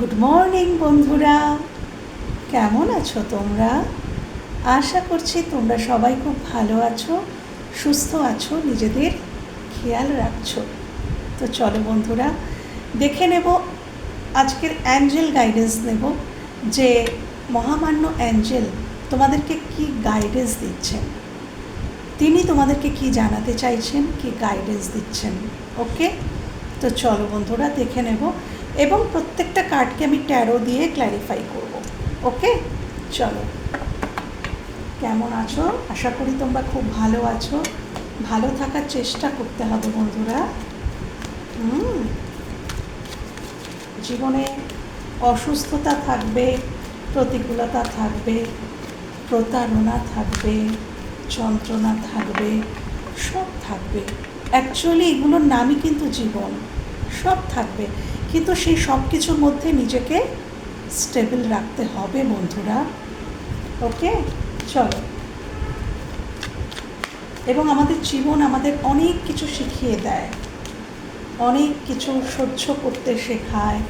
Good morning বন্ধুরা। কেমন আছো তোমরা? আশা করছি তোমরা সবাই খুব ভালো আছো, সুস্থ আছো, নিজেদের খেয়াল রাখছো। তো চলো বন্ধুরা, দেখে নেব, আজকের অ্যাঞ্জেল গাইডেন্স নেব, যে মহামান্য অ্যাঞ্জেল তোমাদেরকে কি গাইডেন্স দিচ্ছেন? তিনি তোমাদেরকে কি জানাতে চাইছেন, কি গাইডেন্স দিচ্ছেন? ওকে তো চলো বন্ধুরা, দেখে নেব এবং প্রত্যেকটা কার্ডকে আমি ট্যারো দিয়ে ক্ল্যারিফাই করব ওকে চলো। কেমন আছো? আশা করি তোমরা খুব ভালো আছো। ভালো থাকার চেষ্টা করতে হবে বন্ধুরা। হুম। জীবনে অসুস্থতা থাকবে, প্রতিকূলতা থাকবে, প্রতারণা থাকবে, যন্ত্রণা থাকবে, সব থাকবে। অ্যাকচুয়ালি এগুলোর নামই কিন্তু জীবন। সব থাকবে। কিন্তু সেই সব কিছুর মধ্যে নিজেকে স্টেবল রাখতে হবে বন্ধুরা। ওকে চলো। এবং আমাদের জীবন আমাদের অনেক কিছু শিখিয়ে দেয়। অনেক কিছু সহ্য করতে শেখায়,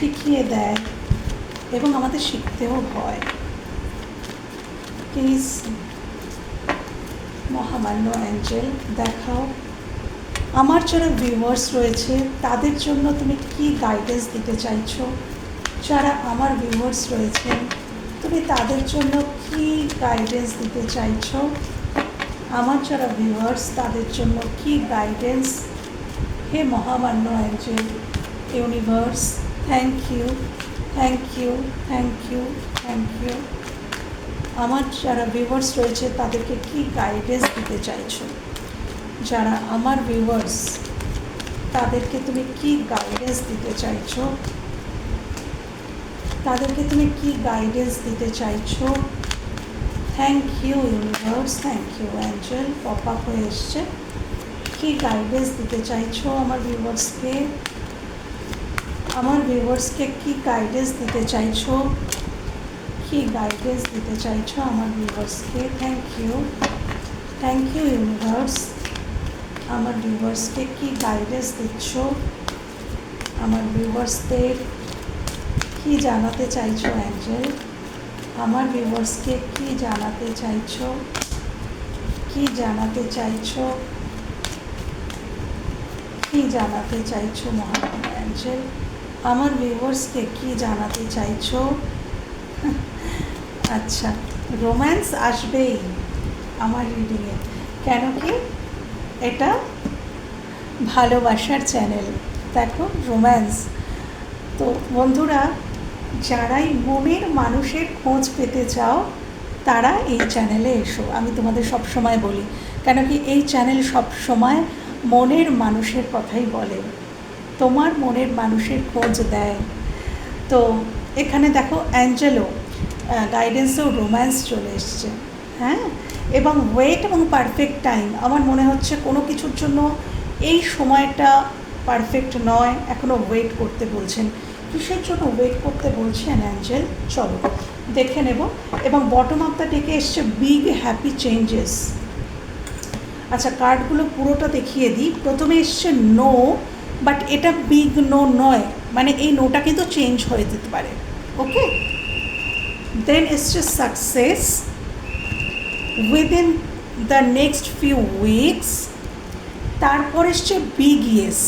শিখিয়ে দেয় এবং আমাদের শিখতেও হয়। প্লিজ মহামান্য অ্যাঞ্জেল দেখাও। আমার যারা ভিউয়ার্স রয়েছে, তাদের জন্য তুমি কি গাইডেন্স দিতে চাইছো? যারা আমার ভিউয়ার্স রয়েছেন তুমি তাদের জন্য কি গাইডেন্স দিতে চাইছো? আমার যারা ভিউয়ার্স তাদের জন্য কি গাইডেন্স হে মহামান্য angel universe thank you thank you thank you thank you আমার যারা ভিউয়ার্স রয়েছে, তাদেরকে কি গাইডেন্স দিতে চাইছো? যারা আমার ভিউয়ার্স তাদেরকে তুমি কি গাইডেন্স দিতে চাইছো? তাদেরকে তুমি কি গাইডেন্স দিতে চাইছো? Thank you universe thank you angel pop up হয়ে এসছে। কি গাইডেন্স দিতে চাইছো আমার ভিউয়ার্সকে আমার ভিউয়ার্সকে কি গাইডেন্স দিতে চাইছো? কি গাইডেন্স দিতে চাইছো আমার ভিউয়ার্সকে thank you thank you universe আমার ভিউয়ার্সকে কি গাইডেন্স দিচ্ছ? আমার ভিউয়ার্সদের কি জানাতে চাইছো অ্যাঞ্জেল আমার ভিউয়ার্সকে কি জানাতে চাইছো? কি জানাতে চাইছো? কি জানাতে চাইছো, মহাত্মা অ্যাঞ্জেল আমার ভিউয়ার্সকে কি জানাতে চাইছো? আচ্ছা রোম্যান্স আসবেই আমার রিডিংয়ে কেন কি? এটা ভালোবাসার চ্যানেল দেখো রোম্যান্স তো বন্ধুরা, যারাই মনের মানুষের খোঁজ পেতে চাও, তারা এই চ্যানেলে এসো। আমি তোমাদের সব সময় বলি কেন কি এই চ্যানেল সব সময় মনের মানুষের কথাই বলে। তোমার মনের মানুষের খোঁজ দেয়। তো এখানে দেখো অ্যাঞ্জেলো গাইডেন্সেও রোম্যান্স চলে এসছে। হ্যাঁ? এবং ওয়েট এবং পারফেক্ট টাইম আমার মনে হচ্ছে কোনো কিছুর জন্য এই সময়টা পারফেক্ট নয় এখনও ওয়েট করতে বলছেন। কিসের জন্য ওয়েট করতে বলছেন, অ্যাঞ্জেল? চলো, দেখে নেব। এবং বটম দ্য ডেকে এসছে বিগ হ্যাপি চেঞ্জেস আচ্ছা কার্ডগুলো পুরোটা দেখিয়ে দিই। প্রথমে এসছে নো বাট এটা বিগ নো নয়। মানে এই নোটা কিন্তু চেঞ্জ হয়ে যেতে পারে। ওকে দেন এসছে success within the next few weeks তারপর এসছে বিগ ইয়েস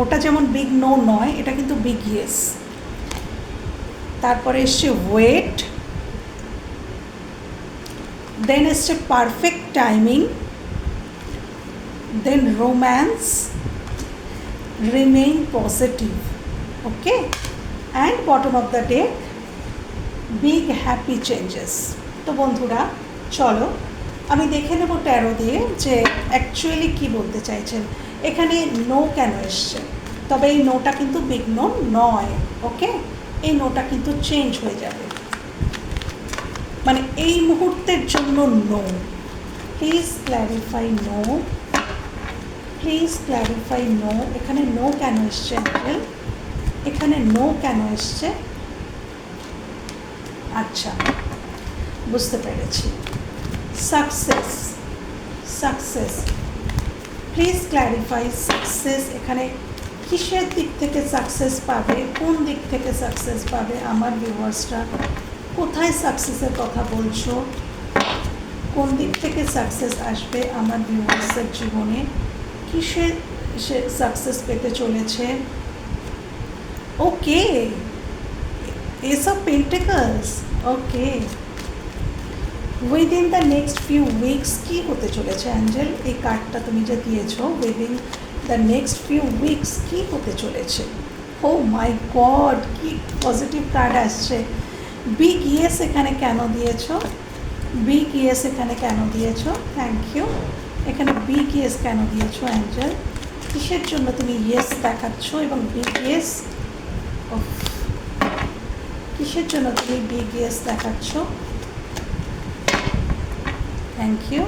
ওটা যেমন বিগ নো নয়, এটা কিন্তু বিগ ইয়েস তারপরে এসছে ওয়েট দেন এসছে perfect timing then romance remain positive okay and bottom of the day big happy changes তো বন্ধুরা, চলো আমি দেখে নেব ট্যারো দিয়ে যে অ্যাকচুয়ালি কী বলতে চাইছেন। এখানে নো কেন এসছে? তবে এই নোটা কিন্তু বিগ নো নয় ওকে এই নোটা কিন্তু চেঞ্জ হয়ে যাবে। মানে এই মুহূর্তের জন্য no please clarify no please clarify no এখানে নো কেন এসছে এখানে নো কেন এসছে? আচ্ছা বুঝতে পেরেছি। Success success please clarify success এখানে কিসের দিক থেকে সাকসেস পাবে? কোন দিক থেকে সাকসেস পাবে? আমার ভিউয়ার্সরা কোথায় সাকসেসের কথা বলছো? কোন দিক থেকে সাকসেস আসবে আমার ভিউয়ার্সের জীবনে? কিসে সে সাকসেস পেতে চলেছে? ওকে এসব pentacles okay within the next few weeks কী হতে চলেছে অ্যাঞ্জেল এই কার্ডটা তুমি যে দিয়েছ within the next few weeks কী হতে চলেছে? ও মাই গড কি পজিটিভ কার্ড আসছে। বিগ ইয়েস এখানে কেন দিয়েছ? বিগ ইয়েস এখানে কেন দিয়েছ? থ্যাংক ইউ এখানে বিগ ইয়েস কেন দিয়েছ অ্যাঞ্জেল কিসের জন্য তুমি ইয়েস দেখাচ্ছ এবং বিগ ইয়েস কিসের জন্য তুমি বিগ ইয়েস দেখাচ্ছ? থ্যাংক ইউ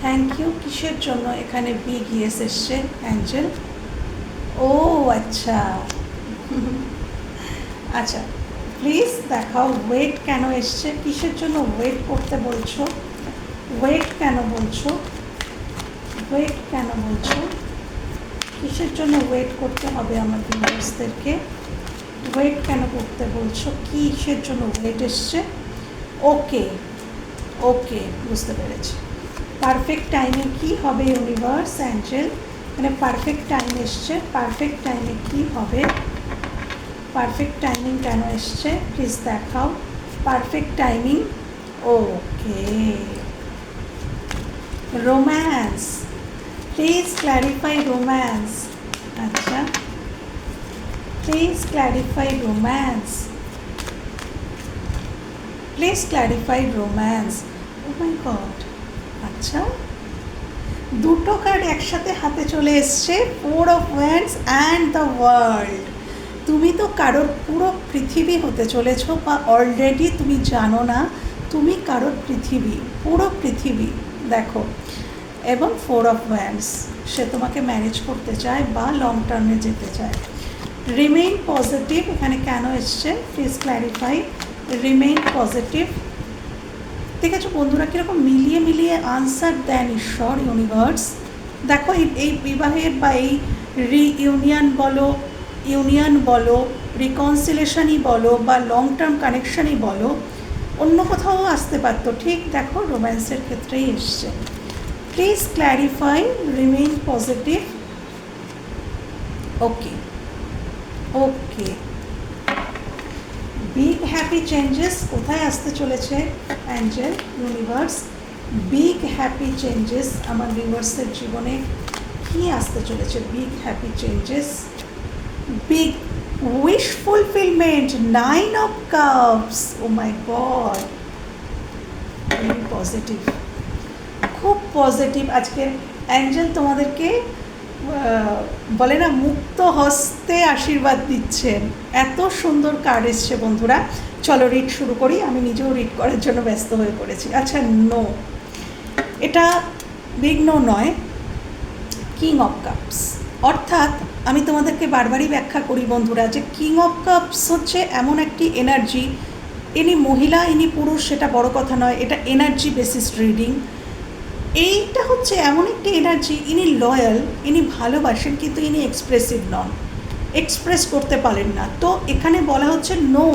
থ্যাংক ইউ কিসের জন্য এখানে বিগ ইয়েস এসছে অ্যাঞ্জেল ও আচ্ছা। আচ্ছা প্লিজ দেখাও ওয়েট কেন এসছে? কিসের জন্য ওয়েট করতে বলছো? ওয়েট কেন বলছো? ওয়েট কেন বলছো? কিসের জন্য ওয়েট করতে হবে আমার ভিউয়ার্সদেরকে ওয়েট কেন করতে বলছো? কিসের জন্য ওয়েট এসছে? ওকে ওকে বুঝতে পেরেছি পারফেক্ট টাইমে কি হবে ইউনিভার্স অ্যাঞ্জেল মানে পারফেক্ট টাইম এসছে পারফেক্ট টাইমে কি হবে পারফেক্ট টাইমিং কেন এসছে প্লিজ দেখাও perfect timing okay romance please clarify romance আচ্ছা please clarify romance please clarify romance oh my god আচ্ছা। দুটো কার্ড একসাথে হাতে চলে এসছে four of wands and the world তুমি তো কারোর পুরো পৃথিবী হতে চলেছো বা অলরেডি তুমি জানো না, তুমি কারোর পৃথিবী, পুরো পৃথিবী, দেখো। এবং ফোর অফ ওয়ান্ডস সে তোমাকে ম্যানেজ করতে চায় বা লং টার্মে যেতে চায়। রিমেইন পজিটিভ এখানে কেন এসছে? প্লিজ ক্ল্যারিফাই রিমেইন পজিটিভ ঠিক আছে বন্ধুরা, কীরকম মিলিয়ে মিলিয়ে আনসার দেন ঈশ্বর ইউনিভার্স দেখো এই বিবাহের বা এই রি ইউনিয়ন বলো ইউনিয়ন বলো রিকনসিলেশনই বলো, বা লং টার্ম কানেকশনই বলো, অন্য কোথাও আসতে পারতো। ঠিক দেখো রোম্যান্সের ক্ষেত্রেই এসছে। Please clarify remain positive okay okay big happy changes কোথায় আসতে চলেছে angel universe big happy changes আমার ভিউয়ার্সের জীবনে কি আসতে চলেছে? Big happy changes big wish fulfilment nine of cups oh my god very positive খুব পজিটিভ আজকে অ্যাঞ্জেল তোমাদেরকে বলে না, মুক্ত হস্তে আশীর্বাদ দিচ্ছেন এত সুন্দর কার্ড এসছে বন্ধুরা। চলো রিড শুরু করি। আমি নিজেও রিড করার জন্য ব্যস্ত হয়ে পড়েছি। আচ্ছা নো এটা বিঘ্ন নয়। কিং অফ কাপস অর্থাৎ আমি তোমাদেরকে বারবারই ব্যাখ্যা করি বন্ধুরা যে কিং অফ কাপস হচ্ছে এমন একটি এনার্জি ইনি মহিলা, ইনি পুরুষ, সেটা বড় কথা নয়। এটা এনার্জি বেসিস রিডিং এইটা হচ্ছে এমন একটি এনার্জি ইনি লয়াল ইনি ভালোবাসেন, কিন্তু ইনি এক্সপ্রেসিভ নন। এক্সপ্রেস করতে পারেন না। তো এখানে বলা হচ্ছে নো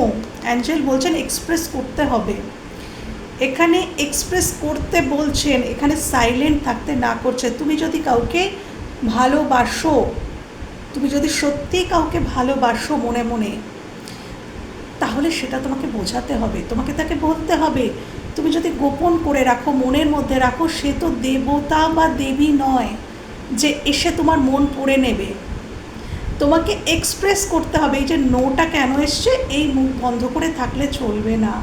অ্যাঞ্জেল বলছেন এক্সপ্রেস করতে হবে। এখানে এক্সপ্রেস করতে বলছেন, এখানে সাইলেন্ট থাকতে না করছে। তুমি যদি কাউকে ভালোবাসো, তুমি যদি সত্যি কাউকে ভালোবাসো মনে মনে, তাহলে সেটা তোমাকে বোঝাতে হবে। তোমাকে তাকে বলতে হবে তুমি যদি গোপন করে রাখো, মনের মধ্যে রাখো, সে তো দেবতা বা দেবী নয় যে এসে তোমার মন পড়ে নেবে। তোমাকে এক্সপ্রেস করতে হবে এই যে নোটা কেন এসছে, এই মুখ বন্ধ করে থাকলে চলবে না।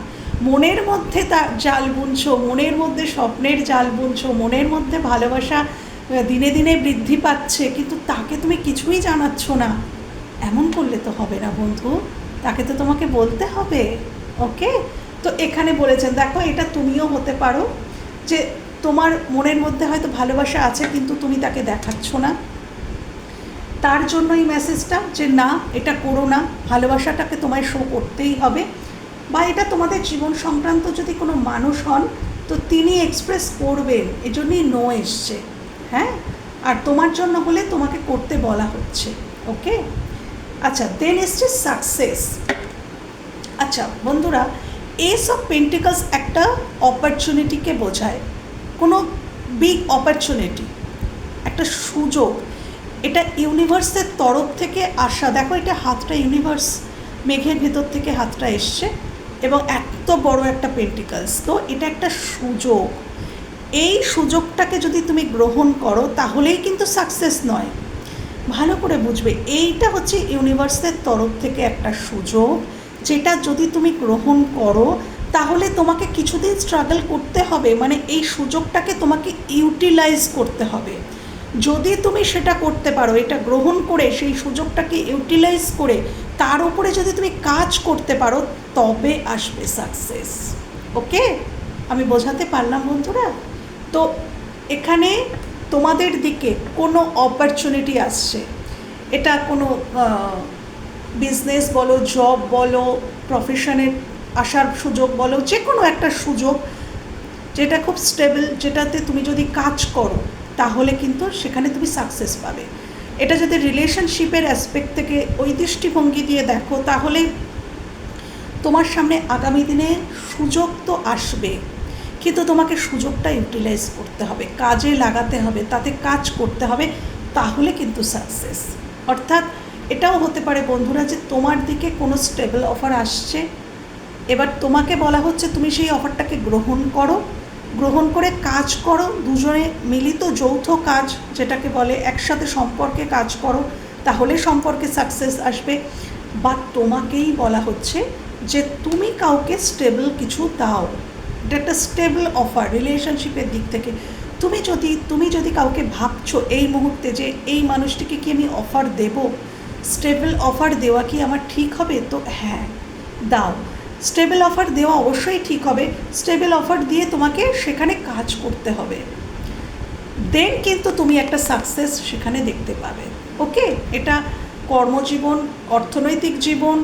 মনের মধ্যে তা জাল বুনছো, মনের মধ্যে স্বপ্নের জাল বুনছো, মনের মধ্যে ভালোবাসা দিনে দিনে বৃদ্ধি পাচ্ছে, কিন্তু তাকে তুমি কিছুই জানাচ্ছ না। এমন করলে তো হবে না বন্ধু, তাকে তো তোমাকে বলতে হবে ওকে তো এখানে বলেছেন, দেখো, এটা তুমিও হতে পারো যে তোমার মনের মধ্যে হয়তো ভালোবাসা আছে, কিন্তু তুমি তাকে দেখাচ্ছ না। তার জন্য এই মেসেজটা যে, না, এটা করো না, ভালোবাসাটাকে তোমায় শো করতেই হবে। বা এটা তোমাদের জীবন সংক্রান্ত যদি কোনো মানুষ হন, তো তিনি এক্সপ্রেস করবেন, এজন্যই নো এসছে হ্যাঁ? আর তোমার জন্য হলে তোমাকে করতে বলা হচ্ছে ওকে আচ্ছা দেন এসছে সাকসেস আচ্ছা বন্ধুরা এস অফ পেন্টিকালস একটা অপরচুনিটিকে বোঝায়। কোনো বিগ অপরচুনিটি একটা সুযোগ। এটা ইউনিভার্সের তরফ থেকে আসা। দেখো এটা হাতটা ইউনিভার্স মেঘের ভেতর থেকে হাতটা এসছে এবং এত বড় একটা পেন্টিকালস তো এটা একটা সুযোগ। এই সুযোগটাকে যদি তুমি গ্রহণ করো, তাহলেই কিন্তু সাকসেস নয়। ভালো করে বুঝবে। এইটা হচ্ছে ইউনিভার্সের তরফ থেকে একটা সুযোগ। যেটা যদি তুমি গ্রহণ করো, তাহলে তোমাকে কিছুদিন স্ট্রাগল করতে হবে। মানে এই সুযোগটাকে তোমাকে ইউটিলাইজ করতে হবে। যদি তুমি সেটা করতে পারো, এটা গ্রহণ করে, সেই সুযোগটাকে ইউটিলাইজ করে, তার উপরে যদি তুমি কাজ করতে পারো, তবে আসবে সাকসেস ওকে আমি বোঝাতে পারলাম বন্ধুরা? তো এখানে তোমাদের দিকে কোনো অপরচুনিটি আসছে। এটা কোনো বিজনেস বলো জব বলো প্রফেশনে আসার সুযোগ বলো যে কোনো একটা সুযোগ যেটা খুব স্টেবল যেটাতে তুমি যদি কাজ করো, তাহলে কিন্তু সেখানে তুমি সাকসেস পাবে। এটা যদি রিলেশনশিপের অ্যাসপেক্ট থেকে ওই দৃষ্টিভঙ্গি দিয়ে দেখো, তাহলে তোমার সামনে আগামী দিনে সুযোগ তো আসবে, কিন্তু তোমাকে সুযোগটা ইউটিলাইজ করতে হবে, কাজে লাগাতে হবে, তাতে কাজ করতে হবে, তাহলে কিন্তু সাকসেস অর্থাৎ এটাও হতে পারে, বন্ধুরা, যে তোমার দিকে কোনো স্টেবল অফার আসছে। এবার তোমাকে বলা হচ্ছে তুমি সেই অফারটাকে গ্রহণ করো। গ্রহণ করে কাজ করো, দুজনে মিলিত যৌথ কাজ যেটাকে বলে একসাথে সম্পর্কে কাজ করো, তাহলে সম্পর্কে সাকসেস আসবে। বা তোমাকেই বলা হচ্ছে যে তুমি কাউকে স্টেবল কিছু দাও। এটা একটা স্টেবল অফার রিলেশনশিপের দিক থেকে। তুমি যদি তুমি যদি কাউকে ভাবছ এই মুহূর্তে যে এই মানুষটিকে কি আমি অফার দেব স্টেবল অফার দেওয়া কি আমার ঠিক হবে? তো হ্যাঁ দাও। স্টেবল অফার দেওয়া অবশ্যই ঠিক হবে। স্টেবল অফার দিয়ে তোমাকে সেখানে কাজ করতে হবে। দেন কিন্তু তুমি একটা সাকসেস সেখানে দেখতে পাবে। ওকে? এটা কর্মজীবন, অর্থনৈতিক জীবন,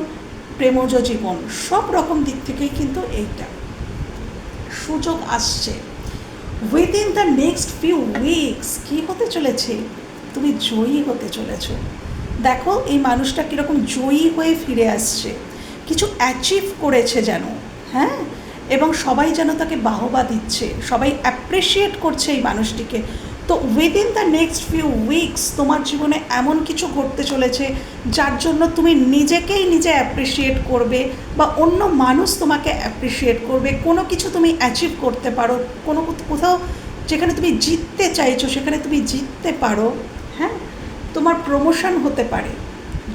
প্রেমজ জীবন, সব রকম দিক থেকেই কিন্তু এইটা। সুযোগ আসছে। Within the next few weeks কী হতে চলেছে? তুমি জয়ী হতে চলেছ। দেখো এই মানুষটা কীরকম জয়ী হয়ে ফিরে আসছে। কিছু অ্যাচিভ করেছে যেন হ্যাঁ? এবং সবাই যেন তাকে বাহবা দিচ্ছে, সবাই অ্যাপ্রিসিয়েট করছে এই মানুষটিকে। তো within the next few weeks তোমার জীবনে এমন কিছু ঘটতে চলেছে যার জন্য তুমি নিজেকেই নিজে অ্যাপ্রিসিয়েট করবে বা অন্য মানুষ তোমাকে অ্যাপ্রিসিয়েট করবে। কোনো কিছু তুমি অ্যাচিভ করতে পারো, কোনো কোথাও যেখানে তুমি জিততে চাইছো সেখানে তুমি জিততে পারো। তোমার প্রমোশন হতে পারে।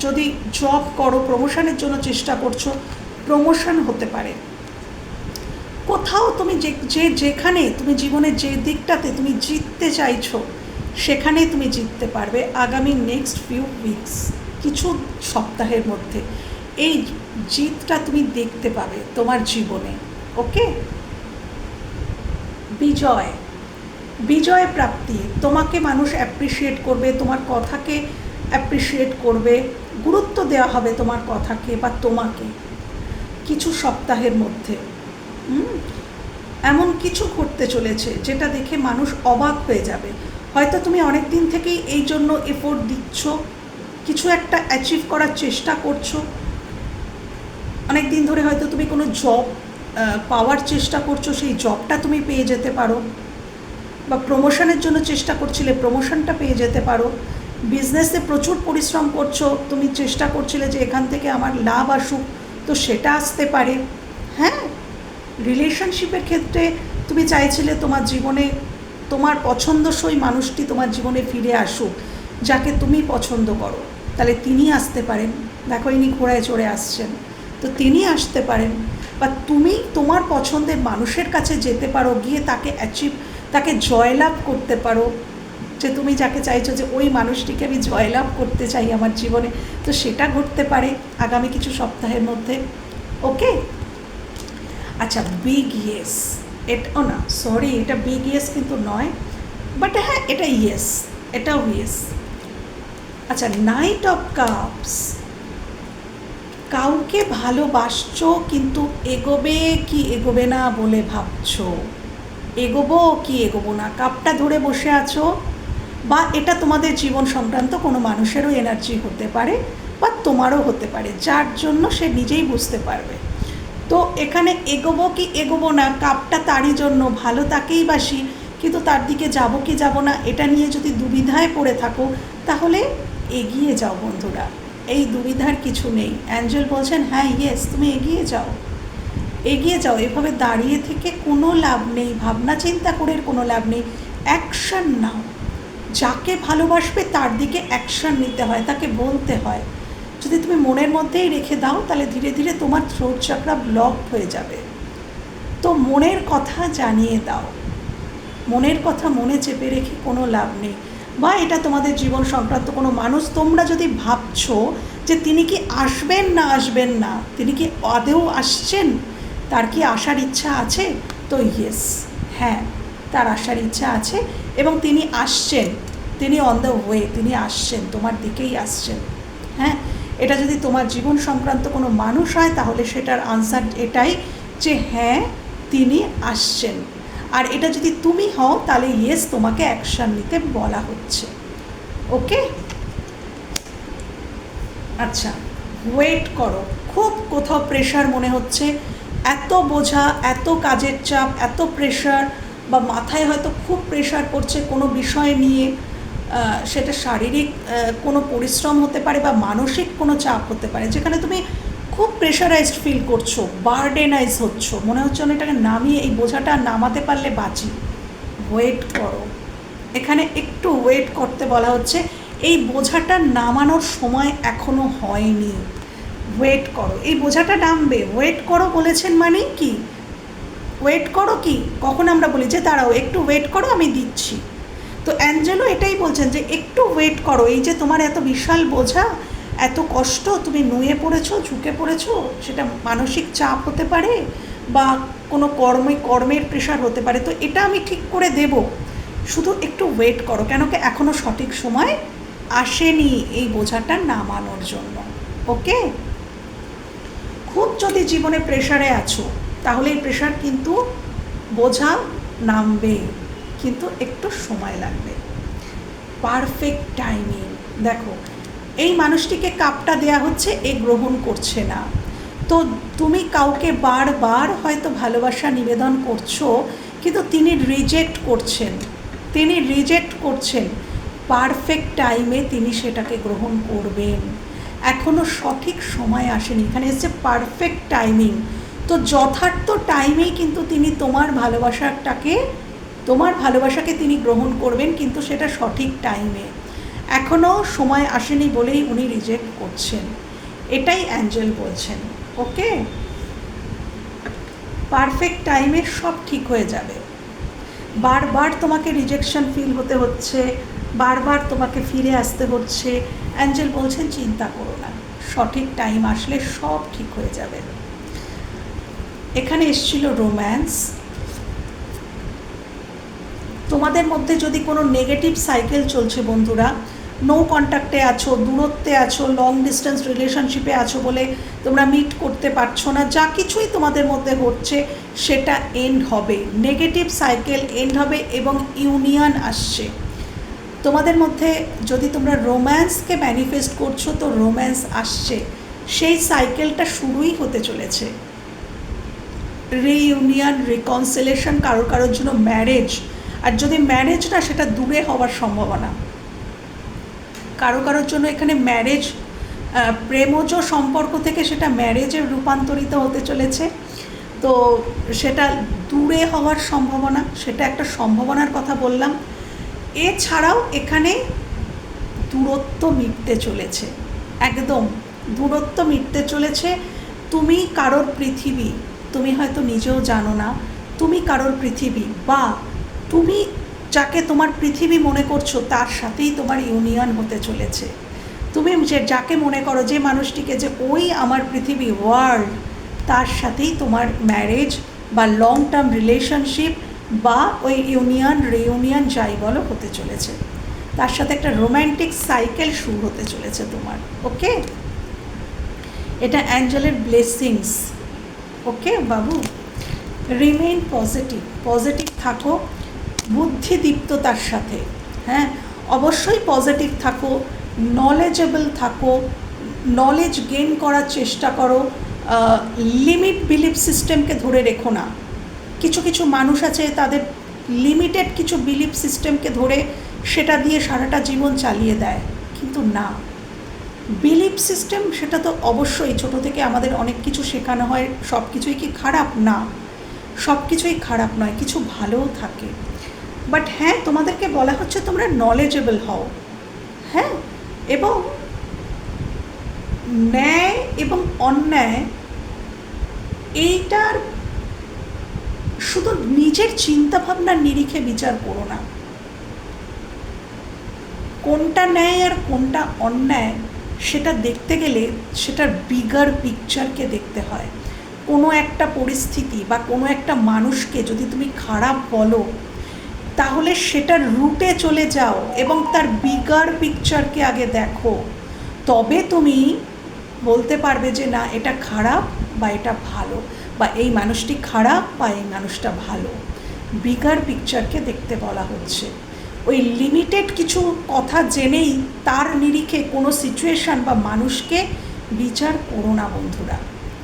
যদি জব করো প্রমোশনের জন্য চেষ্টা করছ প্রমোশন হতে পারে। কোথাও তুমি যে যে যেখানে তুমি জীবনের যে দিকটাতে তুমি জিততে চাইছো সেখানে তুমি জিততে পারবে আগামী নেক্সট ফিউ উইকস কিছু সপ্তাহের মধ্যে। এই জিতটা তুমি দেখতে পাবে তোমার জীবনে ওকে বিজয়। বিজয় প্রাপ্তি, তোমাকে মানুষ অ্যাপ্রিসিয়েট করবে, তোমার কথাকে অ্যাপ্রিসিয়েট করবে, গুরুত্ব দেওয়া হবে তোমার কথাকে বা তোমাকে কিছু সপ্তাহের মধ্যে। এমন কিছু ঘটতে চলেছে যেটা দেখে মানুষ অবাক হয়ে যাবে। হয়তো তুমি অনেক দিন থেকেই এই জন্য এফোর্ট দিচ্ছ, কিছু একটা অ্যাচিভ করার চেষ্টা করছ। অনেক দিন ধরে হয়তো তুমি কোনো জব পাওয়ার চেষ্টা করছ, সেই জবটা তুমি পেয়ে যেতে পারো। বা প্রমোশনের জন্য চেষ্টা করছিলে প্রমোশনটা পেয়ে যেতে পারো। বিজনেসে প্রচুর পরিশ্রম করছ, তুমি চেষ্টা করছিলে যে এখান থেকে আমার লাভ আসুক, তো সেটা আসতে পারে। হ্যাঁ রিলেশনশিপের ক্ষেত্রে তুমি চাইছিলে তোমার জীবনে, তোমার পছন্দসই মানুষটি তোমার জীবনে ফিরে আসুক, যাকে তুমি পছন্দ করো। তাহলে তিনি আসতে পারেন। দেখো, ইনি ঘোড়ায় চড়ে আসছেন। তো তিনি আসতে পারেন। বা তুমি তোমার পছন্দের মানুষের কাছে যেতে পারো, গিয়ে তাকে অ্যাচিভ তাকে জয়লাভ করতে পারো, যে তুমি যাকে চাইছো যে ওই মানুষটিকে আমি জয়লাভ করতে চাই আমার জীবনে। তো সেটা ঘটতে পারে আগামী কিছু সপ্তাহের মধ্যে, ওকে? আচ্ছা বিগ ইয়েস এটা না সরি এটা বিগ ইয়েস কিন্তু নয় বাট হ্যাঁ এটা ইয়েস এটাও ইয়েস আচ্ছা নাইট অফ কাপস কাউকে ভালোবাসছো কিন্তু এগোবে কি এগোবে না বলে ভাবছ? এগোবো কি এগোবো না? কাপটা ধরে বসে আছো? বা এটা তোমাদের জীবন সংক্রান্ত কোনো মানুষেরও এনার্জি হতে পারে বা তোমারও হতে পারে, যার জন্য সে নিজেই বুঝতে পারবে। তো এখানে এগোবো কি এগোবো না, কাপটা তারই জন্য, ভালো তাকেই বাসি, কিন্তু তার দিকে যাব কি যাব না, এটা নিয়ে যদি দুবিধায় পড়ে থাকো, তাহলে এগিয়ে যাও বন্ধুরা। এই দুবিধার কিছু নেই। অ্যাঞ্জেল বলছেন হ্যাঁ ইয়েস তুমি এগিয়ে যাও। এগিয়ে যাও। এভাবে দাঁড়িয়ে থেকে কোনো লাভ নেই। ভাবনা চিন্তা করে কোনো লাভ নেই। অ্যাকশন নাও। যাকে ভালোবাসবে তার দিকে অ্যাকশন নিতে হয়, তাকে বলতে হয়। যদি তুমি মনের মধ্যেই রেখে দাও, তাহলে ধীরে ধীরে তোমার থ্রোট চাকরা ব্লক হয়ে যাবে। তো মনের কথা জানিয়ে দাও। মনের কথা মনে চেপে রেখে কোনো লাভ নেই। বা এটা তোমাদের জীবন সংক্রান্ত কোনো মানুষ, তোমরা যদি ভাবছ যে তিনি কি আসবেন না আসবেন না, তিনি কি আদেও আসছেন? তার কি আসার ইচ্ছা আছে? তো ইয়েস হ্যাঁ তার আসার ইচ্ছা আছে এবং তিনি আসছেন, তিনি অন দ্য ওয়ে তিনি আসছেন, তোমার দিকেই আসছেন হ্যাঁ? এটা যদি তোমার জীবন সংক্রান্ত কোনো মানুষ হয়, তাহলে সেটার আনসার এটাই যে হ্যাঁ তিনি আসছেন। আর এটা যদি তুমি হও, তাহলে ইয়েস তোমাকে অ্যাকশান নিতে বলা হচ্ছে। ওকে? আচ্ছা ওয়েট করো। খুব কোথাও প্রেশার মনে হচ্ছে এত বোঝা, এত কাজের চাপ, এত প্রেশার বা মাথায় হয়তো খুব প্রেশার পড়ছে কোনো বিষয় নিয়ে সেটা শারীরিক কোনো পরিশ্রম হতে পারে বা মানসিক কোনো চাপ হতে পারে, যেখানে তুমি খুব প্রেশারাইজড ফিল করছ বার্ডেনাইজ হচ্ছ, মনে হচ্ছে এটাকে নামিয়ে, এই বোঝাটা নামাতে পারলে বাঁচি। ওয়েট করো। এখানে একটু ওয়েট করতে বলা হচ্ছে, এই বোঝাটা নামানোর সময় এখনও হয়নি। ওয়েট করো। এই বোঝাটা নামবে। ওয়েট করো বলেছেন মানে কি? ওয়েট করো কি? কখন আমরা বলি যে দাঁড়াও, একটু ওয়েট করো, আমি দিচ্ছি। তো অ্যাঞ্জেলো এটাই বলছেন যে একটু ওয়েট করো। এই যে তোমার এত বিশাল বোঝা, এত কষ্ট, তুমি নুয়ে পড়েছো, ঝুঁকে পড়েছো, সেটা মানসিক চাপ হতে পারে বা কোনো কর্মে, কর্মের প্রেশার হতে পারে। তো এটা আমি ঠিক করে দেব। শুধু একটু ওয়েট করো, কেন কি এখনও সঠিক সময় আসেনি এই বোঝাটা নামানোর জন্য। ওকে খুব যদি জীবনে প্রেশারে আছো, তাহলে এই প্রেশার কিন্তু বোঝা নামবে, কিন্তু একটু সময় লাগবে। পারফেক্ট টাইমিং দেখো, এই মানুষটিকে কাপটা দেয়া হচ্ছে, এ গ্রহণ করছে না। তো তুমি কাউকে বারবার হয়তো ভালোবাসা নিবেদন করছ, কিন্তু তিনি রিজেক্ট করছেন। তিনি রিজেক্ট করছেন। পারফেক্ট টাইমে তিনি সেটাকে গ্রহণ করবেন। এখনও সঠিক সময় আসেনি। এখানে এসছে পারফেক্ট টাইমিং তো যথার্থ টাইমেই কিন্তু তিনি তোমার ভালোবাসাটাকে, তোমার ভালোবাসাকে তিনি গ্রহণ করবেন কিন্তু সেটা সঠিক টাইমে এখনও সময় আসেনি বলেই উনি রিজেক্ট করছেন। এটাই অ্যাঞ্জেল বলছেন, ওকে? পারফেক্ট টাইমে সব ঠিক হয়ে যাবে। বারবার তোমাকে রিজেকশন ফিল হতে হচ্ছে। বারবার তোমাকে ফিরে আসতে হচ্ছে। অ্যাঞ্জেল বলছেন, চিন্তা করো না। সঠিক টাইম আসলে সব ঠিক হয়ে যাবে। এখানে এসছিল রোম্যান্স। তোমাদের মধ্যে যদি কোনো নেগেটিভ সাইকেল চলছে বন্ধুরা, নো কন্ট্যাক্টে আছো, দূরত্বে আছো, লং ডিস্টেন্স রিলেশনশিপে আছো বলে তোমরা মিট করতে পারছ না, যা কিছুই তোমাদের মধ্যে ঘটছে, সেটা এন্ড হবে। নেগেটিভ সাইকেল এন্ড হবে এবং ইউনিয়ন আসছে। তোমাদের মধ্যে যদি তোমরা রোম্যান্সকে ম্যানিফেস্ট করছ, তো রোম্যান্স আসছে। সেই সাইকেলটা শুরুই হতে চলেছে। রিইউনিয়ন রিকনসিলেশন কারোর কারোর জন্য ম্যারেজ আর যদি ম্যারেজ না, সেটা দূরে হওয়ার সম্ভাবনা। কারও কারোর জন্য এখানে ম্যারেজ প্রেমজ সম্পর্ক থেকে সেটা ম্যারেজে রূপান্তরিত হতে চলেছে। তো সেটা দূরে হওয়ার সম্ভাবনা, সেটা একটা সম্ভাবনার কথা বললাম। এছাড়াও এখানে দূরত্ব মিটতে চলেছে। একদম দূরত্ব মিটতে চলেছে। তুমি কারোর পৃথিবী, তুমি হয়তো নিজেও জানো না, তুমি কারোর পৃথিবী বা তুমি যাকে তোমার পৃথিবী মনে করছ, তার সাথেই তোমার ইউনিয়ন হতে চলেছে। তুমি যে, যাকে মনে করো, যে মানুষটিকে যে, ওই আমার পৃথিবী, ওয়ার্ল্ড, তার সাথেই তোমার ম্যারেজ বা লং টার্ম রিলেশনশিপ বা ওই ইউনিয়ন রিউনিয়ন যাই বলো হতে চলেছে। তার সাথে একটা রোম্যান্টিক সাইকেল শুরু হতে চলেছে তোমার ওকে এটা অ্যাঞ্জেলের ব্লেসিংস ওকে বাবু? রিমেইন পজিটিভ পজিটিভ থাকো বুদ্ধিদীপ্ততার সাথে হ্যাঁ? অবশ্যই পজিটিভ থাকো নলেজেবল থাকো নলেজ গেইন করার চেষ্টা করো লিমিট বিলিফ সিস্টেমকে ধরে রেখো না। কিছু কিছু মানুষ আছে তাদের লিমিটেড কিছু বিলিফ সিস্টেমকে ধরে সেটা দিয়ে সারাটা জীবন চালিয়ে দেয়, কিন্তু না। বিলিফ সিস্টেম সেটা তো অবশ্যই ছোট থেকে আমাদের অনেক কিছু শেখানো হয়, সব কিছুই কি খারাপ? না। সব কিছুই খারাপ নয়, কিছু ভালোও থাকে। বাট হ্যাঁ তোমাদেরকে বলা হচ্ছে তোমরা নলেজেবল হও। হ্যাঁ এবং ন্যায় এবং অন্যায় এইটার শুধু নিজের চিন্তাভাবনার নিরিখে বিচার করো না। কোনটা ন্যায় আর কোনটা অন্যায়, সেটা দেখতে গেলে সেটার বিগার পিকচারকে দেখতে হয়। কোনো একটা পরিস্থিতি বা কোনো একটা মানুষকে যদি তুমি খারাপ বলো, তাহলে সেটার রুটে চলে যাও এবং তার বিগার পিকচারকে আগে দেখো। তবে তুমি বলতে পারবে যে না, এটা খারাপ বা এটা ভালো। বা এই মানুষটি খারাপ বা এই মানুষটা ভালো। বিগার পিকচারকে দেখতে বলা হচ্ছে। ওই লিমিটেড কিছু কথা জেনেই তার নিরিখে কোনো সিচুয়েশান বা মানুষকে বিচার করো না বন্ধুরা।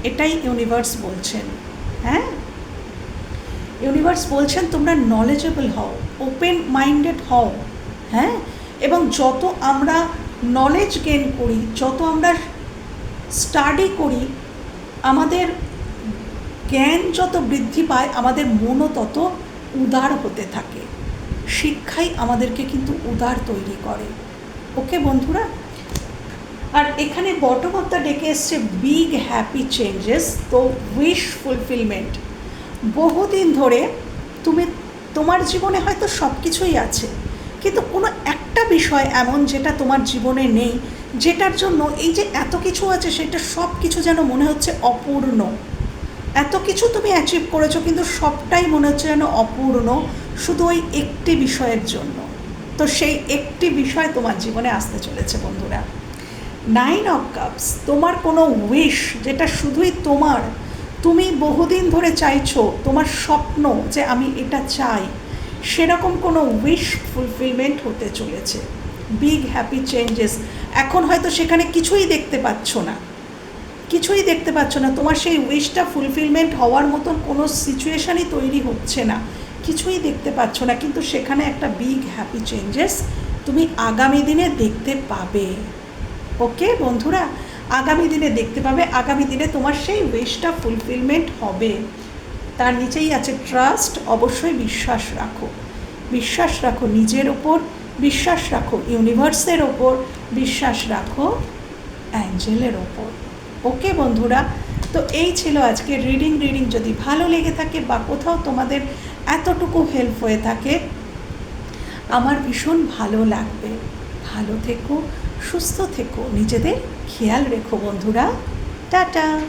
এটাই ইউনিভার্স বলছেন। হ্যাঁ? ইউনিভার্স বলছেন তোমরা নলেজেবল হও ওপেন মাইন্ডেড হও। হ্যাঁ? এবং যত আমরা নলেজ গেন করি, যত আমরা স্টাডি করি, আমাদের জ্ঞান যত বৃদ্ধি পায়, আমাদের মনও তত উদার হতে থাকে। শিক্ষাই আমাদেরকে কিন্তু উদার তৈরি করে। ওকে, বন্ধুরা? আর এখানে বটম অফ দ্য ডেকে এসছে বিগ হ্যাপি চেঞ্জেস তো উইশ ফুলফিলমেন্ট বহুদিন ধরে তুমি, তোমার জীবনে হয়তো সব কিছুই আছে, কিন্তু কোনো একটা বিষয় এমন যেটা তোমার জীবনে নেই, যেটার জন্য এই যে এত কিছু আছে, সেটা সব কিছু যেন মনে হচ্ছে অপূর্ণ। এত কিছু তুমি অ্যাচিভ করেছ, কিন্তু সবটাই মনে হচ্ছে যেন অপূর্ণ, শুধু ওই একটি বিষয়ের জন্য। তো সেই একটি বিষয় তোমার জীবনে আসতে চলেছে, বন্ধুরা। নাইন অফ কাপস তোমার কোনো উইশ যেটা শুধুই তোমার, তুমি বহুদিন ধরে চাইছো, তোমার স্বপ্ন যে আমি এটা চাই, সেরকম কোনো উইশ ফুলফিলমেন্ট হতে চলেছে। বিগ হ্যাপি চেঞ্জেস এখন হয়তো সেখানে কিছুই দেখতে পাচ্ছ না। কিছুই দেখতে পাচ্ছ না। তোমার সেই উইশটা ফুলফিলমেন্ট হওয়ার মতন কোনো সিচুয়েশানই তৈরি হচ্ছে না। কিছুই দেখতে পাচ্ছ না। কিন্তু সেখানে একটা বিগ হ্যাপি চেঞ্জেস তুমি আগামী দিনে দেখতে পাবে। ওকে, বন্ধুরা? আগামী দিনে দেখতে পাবে। আগামী দিনে তোমার সেই উইশটা ফুলফিলমেন্ট হবে। তার নিচেই আছে ট্রাস্ট অবশ্যই বিশ্বাস রাখো। বিশ্বাস রাখো নিজের ওপর। বিশ্বাস রাখো ইউনিভার্সের ওপর। বিশ্বাস রাখো অ্যাঞ্জেলের ওপর। ওকে বন্ধুরা, তো এই ছিল আজকে রিডিং রিডিং যদি ভালো লেগে থাকে বা কোথাও তোমাদের এতটুকু হেল্প হয়ে থাকে, আমার ভীষণ ভালো লাগবে। ভালো থেকো, সুস্থ থেকো, নিজেদের খেয়াল রেখো বন্ধুরা। টাটা!